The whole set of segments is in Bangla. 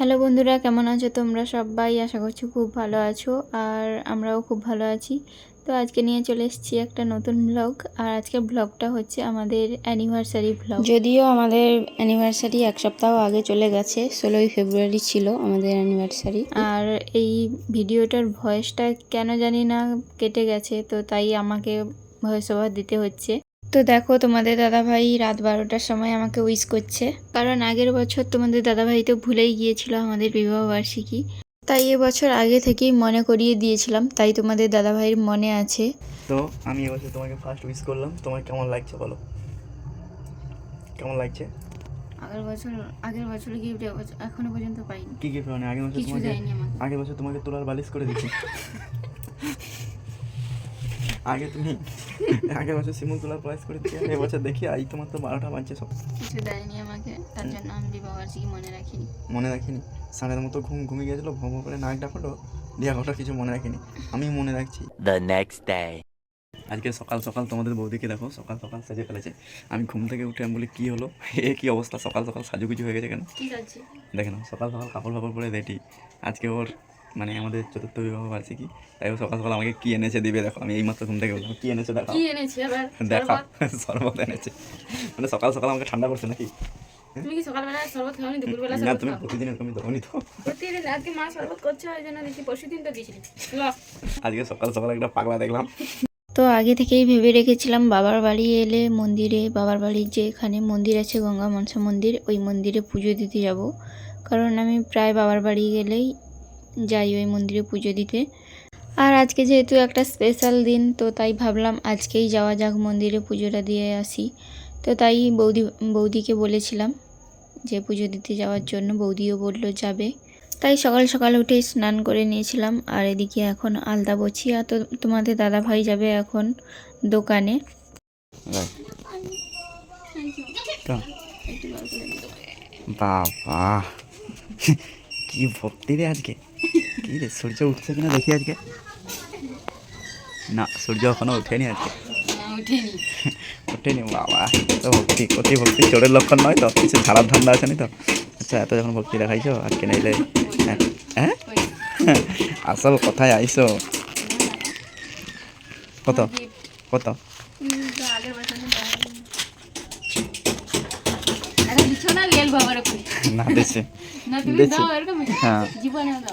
হ্যালো বন্ধুরা কেমন আছো তোমরা সবাই? আশা করছি খুব ভালো আছো আর আমরাও খুব ভালো আছি। তো আজকে নিয়ে চলে এসেছি একটা নতুন ব্লগ আর আজকের ব্লগটা হচ্ছে আমাদের অ্যানিভার্সারি ব্লগ যদিও আমাদের অ্যানিভার্সারি এক সপ্তাহ আগে চলে গেছে ষোলোই ফেব্রুয়ারি ছিল আমাদের অ্যানিভার্সারি আর এই ভিডিওটার ভয়েসটা কেন জানি না কেটে গেছে তো তাই আমাকে ভয়েস ওভার দিতে হচ্ছে। তো দেখো তোমাদের দাদাভাই রাত বারোটার সময় আমাকে উইশ করছে। কারণ আগের বছর তোমাদের দাদাভাই তো ভুলেই গিয়েছিল আমাদের বিবাহ বার্ষিকী। তাই এবছর আগে থেকেই মনে করিয়ে দিয়েছিলাম তাই তোমাদের দাদাভাইয়ের মনে আছে। তো আমি এবছর তোমাকে ফার্স্ট উইশ করলাম। তোমার কেমন লাগছে বলো? কেমন লাগছে? আগের বছর আগের বছর গিফট এখনও পর্যন্ত পাইনি। কি গিফট মানে? আগের বছর তোমাকে আগের বছর তোমাকে তোলার বালিশ করে দিচ্ছি আগে তুমি আগের বছর শিমুল তোলার প্রাইস করে দিয়ে এবছর দেখি আই তোমার তো বারোটা বাজছে সব। কিছু দেয়নি আমাকে তার জন্য আমি বিবাহ বার্ষিকী মনে রাখিনি। মনে রাখিনি? সাড়ের মতো ঘুম ঘুমিয়ে গেছিল ভোম করে নাক ডাকলো দিয়া কথা কিছু মনে রাখিনি। আমি মনে রাখছি। The next day. আজকে সকাল সকাল তোমাদের বৌদিকে দেখো সকাল সকাল সাজে ফেলেছে। আমি ঘুম থেকে উঠে আমি বলি কী হলো? এ কী অবস্থা? সকাল সকাল সাজুগুজু হয়ে গেছে কেন? দেখে নাও সকাল সকাল কাপড় ফাপড় পরে রেডি। আজকে ওর মানে আমাদের চতুর্থ বিবাহ বার্ষিকী। তাই সকাল সকাল আমাকে কি এনেছে দিবে দেখো আমি এইমাত্র ঘুম থেকে বললাম কি এনেছে দেখো কি এনেছি আবার? দেখা শরবত? এনেছে। মানে সকাল সকাল আমাকে ঠান্ডা করছে নাকি? তুমি কি সকালবেলা শরবত খাওনি? দুপুরবেলা না তুমি প্রতিদিন এরকমই দেবনি তো। প্রতিদিন আজকে মা শরবত করছে ওই জন্য দেখি পরশু দিন তো দিয়েছিলি আজকে সকাল সকাল একটা পাগলা দেখলাম। তো আগে থেকেই ভেবে রেখেছিলাম বাবার বাড়ি এলে মন্দিরে বাবার বাড়ির যে এখানে মন্দির আছে গঙ্গা মনসা মন্দির ওই মন্দিরে পুজো দিতে যাব। কারণ আমি প্রায় বাবার বাড়ি গেলেই যাই ওই মন্দিরে পুজো দিতে। আর আজকে যেহেতু একটা স্পেশাল দিন, তো তাই ভাবলাম আজকেই যাওয়া যাক মন্দিরে পুজোটা দিয়ে আসি। তো তাই বৌদি, বৌদিকে বলেছিলাম যে পুজো দিতে যাওয়ার জন্য, বৌদিও বলল যাবে। তাই সকাল সকাল উঠে স্নান করে নিয়েছিলাম, আর এদিকে এখন আলতা বছি আর তো তোমাদের দাদা ভাই যাবে এখন দোকানে। বাবা। কি ভক্তি রে আজকে? কি রে সূর্য উঠছে কিনা দেখি আজকে? না সূর্য এখনও ওঠেনি আজকে। ওঠেনি। বাবা। তো ভক্তি অতি ভক্তি চোরের লক্ষণ নয় তো? কিছু খারাপ ধান্দা আছে নি তো? আচ্ছা এত যখন ভক্তি দেখাইছো আজকে নাইলে? হ্যাঁ হ্যাঁ? আসল কথায় আইসো কত? কত? না দিচ্ছি। দিচ্ছি। হ্যাঁ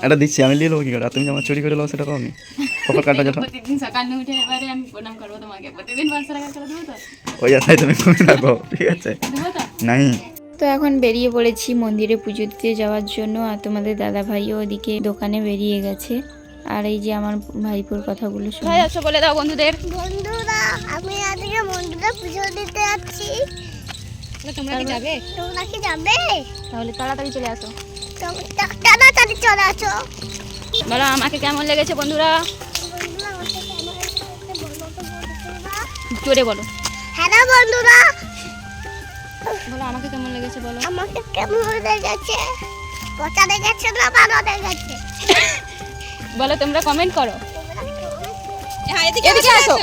এটা দিচ্ছি আমি নিয়ে নেব কি করে? তুমি আমার চুরি করে সেটা কপাল কাটা যেটা। প্রতিদিন সকালে উঠে এবারে আমি প্রণাম করব তোমাকে। প্রতিদিন পাঁচশো টাকা করে দেবো তো? ওই আশায় তুমি রাখো ঠিক আছে? নাই। তো এখন বেরিয়ে পড়েছি মন্দিরে পুজো দিতে যাওয়ার জন্য আর তোমাদের দাদা ভাইও ওদিকে দোকানে বেরিয়ে গেছে। আর এই যে আমার ভাইপোর কথাগুলো শুনে আচ্ছা বলে দাও বন্ধুদের। বন্ধুরা আমি আজকে মন্দিরে পুজো দিতে যাচ্ছি। তোমরা কি যাবে? তোমরা কি যাবে? তাহলে তাড়াতাড়ি চলে আসো। তাড়াতাড়ি চলে আসো। বলো আমাকে কেমন লেগেছে বন্ধুরা? জোরে বলো। হ্যাঁ বন্ধুরা। বলো আমাকে কেমন লেগেছে বলো। আমাকে কেমন লেগেছে? পচা লেগেছে না ভালো লেগেছে? বলো তোমরা কমেন্ট করো। তোমরা এদিকে আসো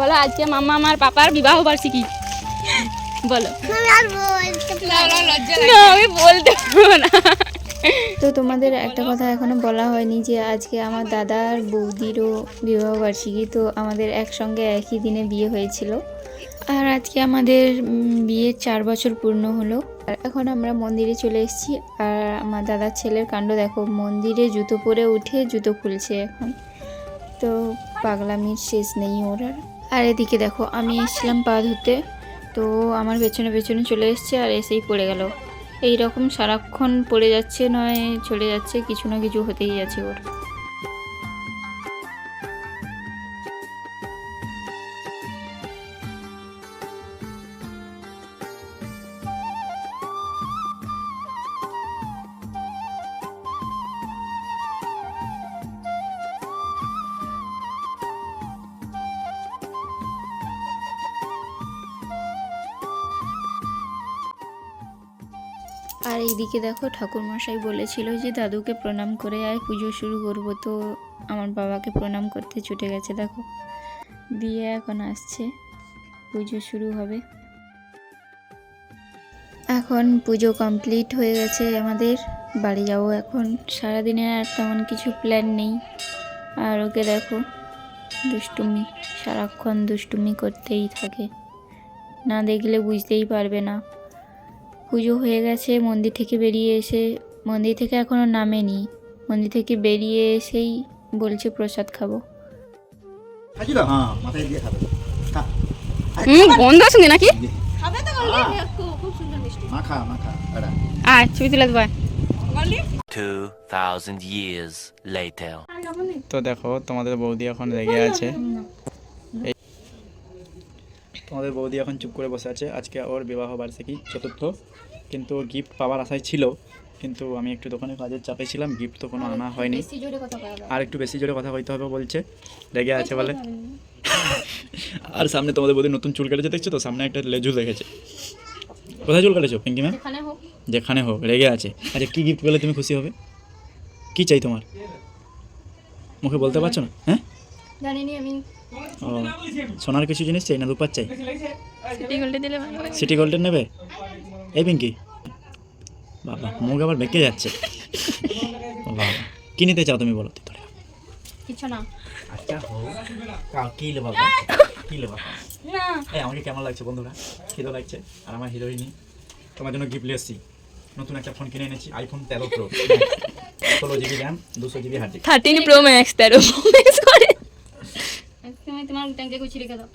বলো আজকে মাম্মা আমার পাপার বিবাহ বার্ষিকী। বলো। আমি বলতে না পারব না। তো তোমাদের একটা কথা এখনও বলা হয়নি যে আজকে আমার দাদার বৌদিরও বিবাহ বার্ষিকী তো আমাদের একসঙ্গে একই দিনে বিয়ে হয়েছিল। আর আজকে আমাদের বিয়ের চার বছর পূর্ণ হলো। আর এখন আমরা মন্দিরে চলে এসেছি। আর আমার দাদার ছেলের কাণ্ড দেখো মন্দিরে জুতো পরে উঠে জুতো খুলছে এখন। তো পাগলামির শেষ নেই ওর আর। আর এদিকে দেখো, আমি এসেছিলাম পা ধুতে। তো আমার পেছনে পেছনে চলে এসছে আর এসেই পড়ে গেল। এই রকম সারাক্ষণ পড়ে যাচ্ছে নয়, চলে যাচ্ছে, কিছু না কিছু হতেই আছে ওর। আর এইদিকে দেখো ঠাকুরমশাই বলেছিল যে, দাদুকে প্রণাম করে আয়, পুজো শুরু করব। তো আমার বাবাকে প্রণাম করতে ছুটে গেছে, দেখো। দিয়ে এখন আসছে, পুজো শুরু হবে। এখন পুজো কমপ্লিট হয়ে গেছে আমাদের, বাড়ি যাব এখন। সারাদিনের আর তেমন কিছু প্ল্যান নেই। আর ওকে দেখো, দুষ্টুমি, সারাক্ষণ দুষ্টুমি করতেই থাকে। না দেখলে বুঝতেই পারবে না। পুজো হয়ে গেছে মন্দির থেকে বেরিয়ে এসে মন্দির থেকে এখনও নামেনি। মন্দির থেকে বেরিয়ে এসেই বলছে প্রসাদ খাব। হ্যাঁ মাথায় দিয়ে খাবে। খা। হুম গন্ধ শুনে নাকি? আয় ছবি তুলে দেবো 2,000 years later. তো দেখো তোমাদের বৌদি এখন রেগে আছে। এই- তোমাদের বৌদি এখন চুপ করে বসে আছে। আজকে ওর বিবাহ বার্ষিকী চতুর্থ। কিন্তু গিফট পাওয়ার আশায় ছিল। কিন্তু আমি একটু দোকানে কাজের চাপে ছিলাম। গিফট তো কোনো আনা হয়নি। আর একটু বেশি জোরে কথা কইতে হবে বলছে। রেগে আছে বলে। আর সামনে তোমাদের বৌদি নতুন চুল কেটেছে দেখছ তো? সামনে একটা লেজু রেখেছে কোথায় চুল কাটেছো পিঙ্কি ম্যাম? যেখানে হোক। রেগে আছে। আচ্ছা কী গিফট পেলে তুমি খুশি হবে? কি চাই তোমার? মুখে বলতে পারছ না? হ্যাঁ? আমি ও সোনার কিছু জিনিস চাই না রূপার চাই? সিটি গোল্ডে দিলে ভালো সিটি গোল্ডেন নেবে? এই পিঙ্কি। বাবা মুখ আবার বেঁকে যাচ্ছে। বাবা কি নিতে চাও তুমি বলো তোরা? কিছু না। আচ্ছা হোক। কি নেবা কি না। এই আমাকে কেমন লাগছে বন্ধুরা? খিদে লাগছে? আর আমার হিরোইনি তোমার জন্য গিফট এসেছি। নতুন একটা ফোন কিনে এনেছি আইফোন তেরো প্রো ষোলো জিবি র্যাম দুশো GB hard disk thirteen pro max তেরো প্রো ম্যাক্স করে। তুমি তোমার ট্যাঙ্কে গুছিয়ে রেখে দাও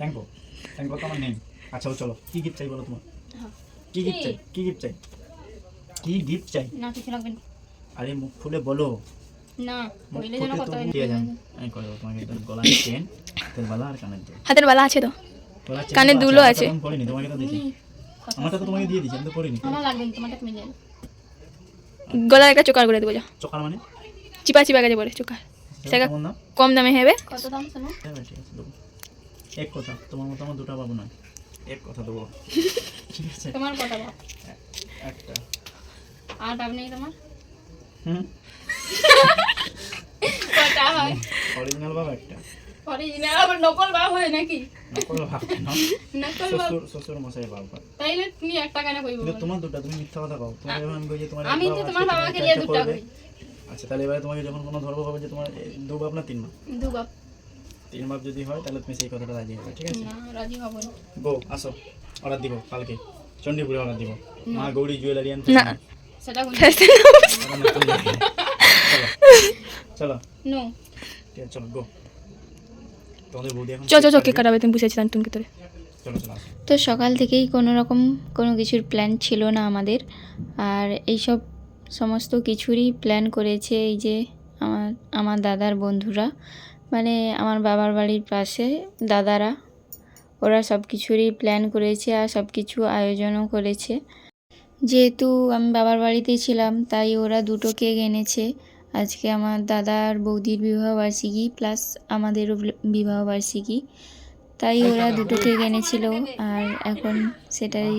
তো আমার নেই। আচ্ছা চলো। কি গিফট চাই বলো তোমার? হ্যাঁ। কি গিফট চাই? কি গিফট চাই? কি গিফট চাই? না কিছু লাগবে না। আরে মুখ খুলে বলো। না মুখ যেন কত দিয়ে যান। আমি করে দেবো তোমাকে একদম গলার চেন তেল বালা আর কানের দুল। হাতের বালা আছে তো? তো দুলও আছে। তো এখন পরিনি তোমাকে তো দিয়েছি। আমারটা তো তোমাকে দিয়ে দিয়েছি আমি তো পরিনি আমার লাগবে না তোমারটা তুমি যাবে। গলার একটা চোকার করে দেবো যা চকার মানে? চিপা চিপা গেছে পরে চোকার। সেটা কম দামে হবে? কত দাম শোনো? হ্যাঁ ঠিক আছে দেবো। এক কথা তোমার মতো আমার দুটা পাবো না এক কথা দেবো। ঠিক আছে? তোমার কত বাপ একটা। আর বাপ নেই তোমার? হুম? কটা হয়? অরিজিনাল বাবা একটা। অরিজিনাল আবার নকল বাপ হয় নাকি? নকল বাবা কেন? নকল বাপ শ্বশুর শ্বশুর মশাই বাবা তাইলে তুমি এক টাকা কইবো তোমার দুটা তুমি মিথ্যা কথা কও। তোমার আমি কই যে তোমার আমি তো তোমার বাবাকে দিয়ে দুটা কই আচ্ছা তাহলে এবারে তোমাকে যখন কোনো ধর্ম হবে যে তোমার দু বাপ না তিন বাপ দু বাপ তিন বাপ যদি হয় তাহলে তুমি সেই কথাটা রাজি হবে ঠিক আছে? না রাজি হব না। বউ আসো অর্ডার দিব কালকে। চণ্ডীপুরে অর্ডার দিব। মা গৌরী জুয়েলারি আনতে না। সেটা চলো। নো। ঠিক আছে চলো গো। চ চ কাটাবে তুমি বুঝেছিলাম তুমি তোরে। তো সকাল থেকেই কোনো রকম কোনো কিছুর প্ল্যান ছিল না আমাদের। আর এইসব সমস্ত কিছুরই প্ল্যান করেছে এই যে আমার আমার দাদার বন্ধুরা। মানে আমার বাবার বাড়ির পাশে দাদারা, ওরা সব কিছুরই প্ল্যান করেছে আর সব কিছু আয়োজনও করেছে। যেহেতু আমি বাবার বাড়িতেই ছিলাম, তাই ওরা দুটো কেক এনেছে। আজকে আমার দাদার বৌদির বিবাহবার্ষিকী প্লাস আমাদেরও বিবাহবার্ষিকী। তাই ওরা দুটো কেক এনেছিল আর এখন সেটাই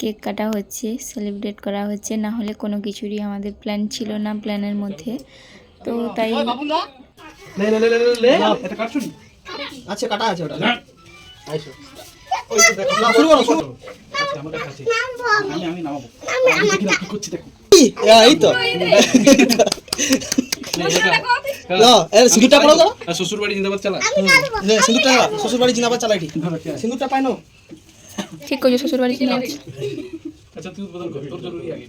কেক কাটা হচ্ছে সেলিব্রেট করা হচ্ছে। না হলে কোনো কিছুরই আমাদের প্ল্যান ছিল না প্ল্যানের মধ্যে। তো তাই আচ্ছা কাটা আছে ওটা। আইসো। না, শুরু করো শুরু করো। আমি আমি কি করছি দেখো। এই তো। সিঁদুরটা পড়ো তো। শ্বশুর বাড়ি জিন্দাবাদ চালা। সিঁদুরটা শ্বশুর বাড়ি জিনাবাদ চালাই ঠিক সিঁদুরটা পাই না ঠিক কইছো শ্বশুর বাড়ি কিনে আচ্ছা তুই বদল কর তোর জরুরি আগে।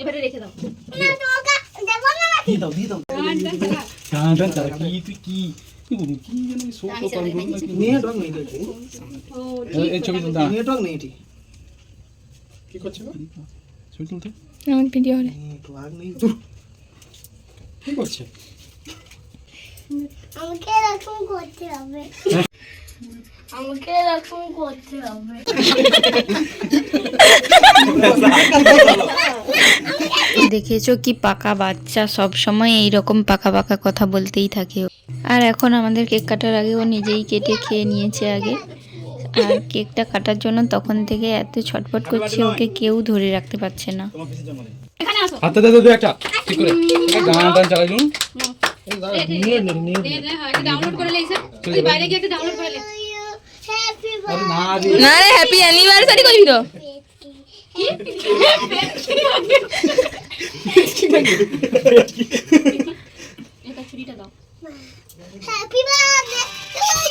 এবারে রেখে দাও। দাও। দিয়ে দাও চালা, কি তুই কি? এটি। এটি। করছে? ছবি তুলতে আমার ভিডিও হলে নেই। কি করছে আমাকে এরকম করতে হবে আমাকে এরকম করতে হবে দেখেছ কি পাকা বাচ্চা? সব সময় এই রকম পাকা পাকা কথা বলতেই থাকে আর এখন আমাদের কেক কাটার আগে ও নিজেই কেটে খেয়ে নিয়েছে আগে। আর কেকটা কাটার জন্য তখন থেকে এত ছটফট করছে ওকে কেউ ধরে রাখতে পারছে না। তোমার কিসের জন্মদিন এখানে আসো। হাতে দে দে একটা। ঠিক করে। গান টান চালাই দিন নেট নেই নেট ডাউনলোড করে লেইছে তুই বাইরে গিয়ে একটা ডাউনলোড করে লে হ্যাপি না রে অ্যানিভার্সারি করবি তো।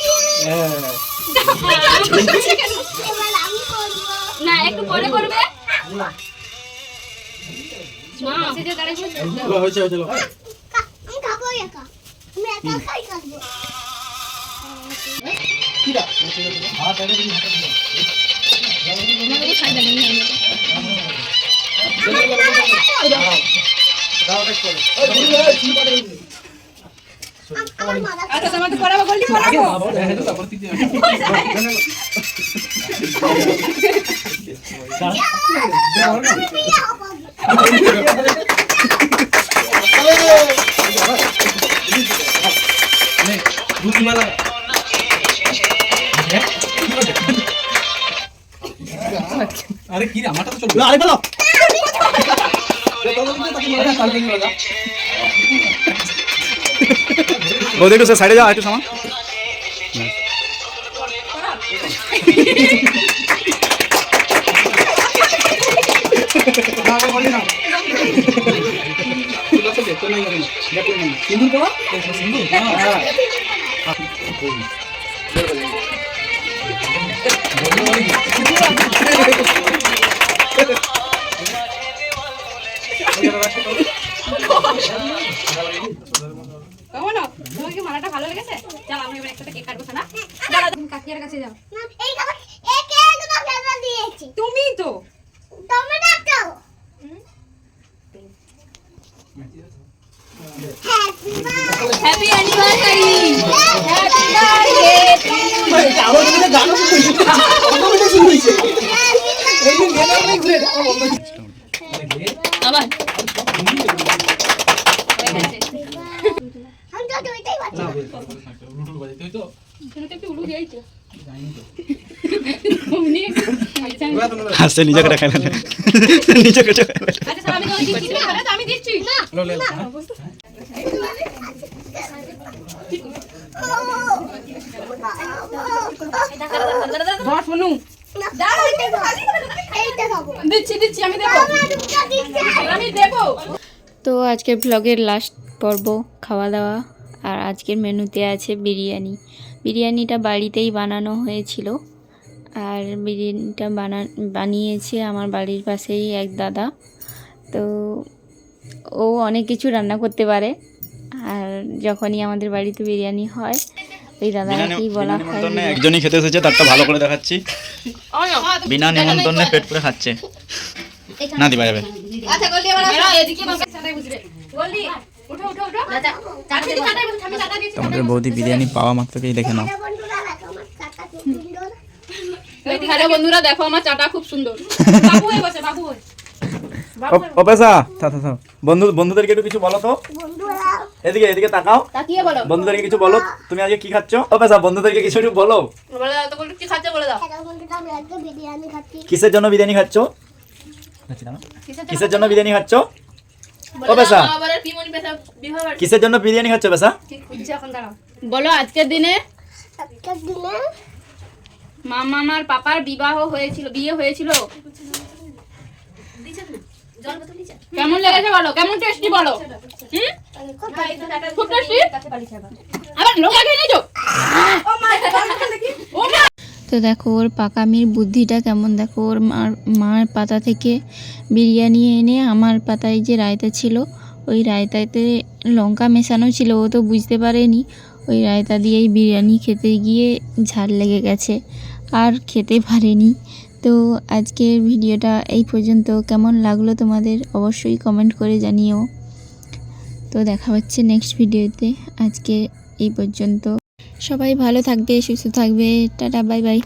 না একটু পরে করবে। চলো, হয়েছে হয়েছে চলো। আমি খাব একা আমি একা খাই খাব আমার মারা আগে খাব, হ্যাঁ, হ্যাঁ, তারপর তৃতীয়। নে, রুটিমালা। হ্যাঁ? আরে কি রে আমারটা তো চলবে আরে বলো কালকে কি বলা বৌদি একটু সাইডে যাও একটু সামান সিন্দুর কেমন? তোমার কি মালাটা ভালো লেগেছে? চল আমি এবার একটা কেক কাটবো না দাঁড়া তুমি কাকিয়ার কাছে যাও। না, এই খাবার একে তোমার ফেভার দিয়েছি। তুমি তো। তুমি ডাকো হ্যাপি বার্থডে হ্যাপি অ্যানিভার্সারি আমার কাছে গানও শুনছে অটোমেটিক শুনছে এই যে গেল অনেক ঘুরে আমার আবার আমি তো দুইটাই আচ্ছা হাসছে নিজেকে দেখাই নিজেকে দেখাই স্যার আমি দিচ্ছি না আরে তো আমি দিচ্ছি না লো লে হ্যাঁ ধর শুনু এইটা খাব দিচ্ছি দিচ্ছি আমি দেবো আমার দুটো দিচ্ছে আমি দেবো তো আজকের ব্লগের লাস্ট পর্ব খাওয়া দাওয়া আর আজকের মেনুতে আছে বিরিয়ানি। বিরিয়ানিটা বাড়িতেই বানানো হয়েছিল। আর বিরিয়ানিটা বানা বানিয়েছে আমার বাড়ির পাশেই এক দাদা। তো ও অনেক কিছু রান্না করতে পারে। আর যখনই আমাদের বাড়িতে বিরিয়ানি হয় ওই দাদাকেই বলা হয় নিমন্ত্রণে একজনই খেতে এসেছে তারটা ভালো করে দেখাচ্ছি। বিনা নিমন্ত্রণে পেট করে খাচ্ছে। না দিবা যাবে আচ্ছা তোমাদের বৌদি বিরিয়ানি পাওয়া মাত্রকেই দেখে নাও। বন্ধুরা দেখো আমার কাকা কি হ্যালো বন্ধুরা দেখো আমার চাটা খুব সুন্দর। বাবু হয়ে বসে হয়ে। বন্ধু বন্ধুদেরকে একটু কিছু বলো তো। এদিকে এদিকে তাকাও। তাকিয়ে বলো। বন্ধুদেরকে কিছু বলো। তুমি আজকে কি খাচ্ছ? ও বন্ধুদেরকে কিছু একটু বলো। বলে দাও তো কি খাচ্ছে বলে দাও। হ্যালো বন্ধুরা আমি আজকে বিরিয়ানি খাচ্ছি। কিসের জন্য বিরিয়ানি খাচ্ছ? কিসের জন্য বিরিয়ানি খাচ্ছ? ও কিসের জন্য বিরিয়ানি খাচ্ছ দাঁড়াও। বলো আজকের দিনে মামা আমার পাপার বিবাহ হয়েছিল বিয়ে হয়েছিল? কেমন লেগেছে বলো? কেমন টেস্টি বলো? খুব টেস্টি আবার লোকা খেয়ে নিয়েছো ও মা তো দেখো, ওর পাকামির বুদ্ধিটা কেমন? দেখো, ওর মার মার পাতা থেকে বিরিয়ানি এনে আমার পাতায় যে রায়তা ছিল, ওই রায়তাতে লঙ্কা মেশানো ছিল, ও তো বুঝতে পারেনি। ওই রায়তা দিয়েই বিরিয়ানি খেতে গিয়ে ঝাল লেগে গেছে, আর খেতে পারেনি। তো আজকের ভিডিওটা এই পর্যন্ত। কেমন লাগল তোমাদের অবশ্যই কমেন্ট করে জানিও। তো দেখা হচ্ছে নেক্সট ভিডিওতে আজকে এই পর্যন্ত। সবাই ভালো থাকবে সুস্থ থাকবে। Tata bye bye.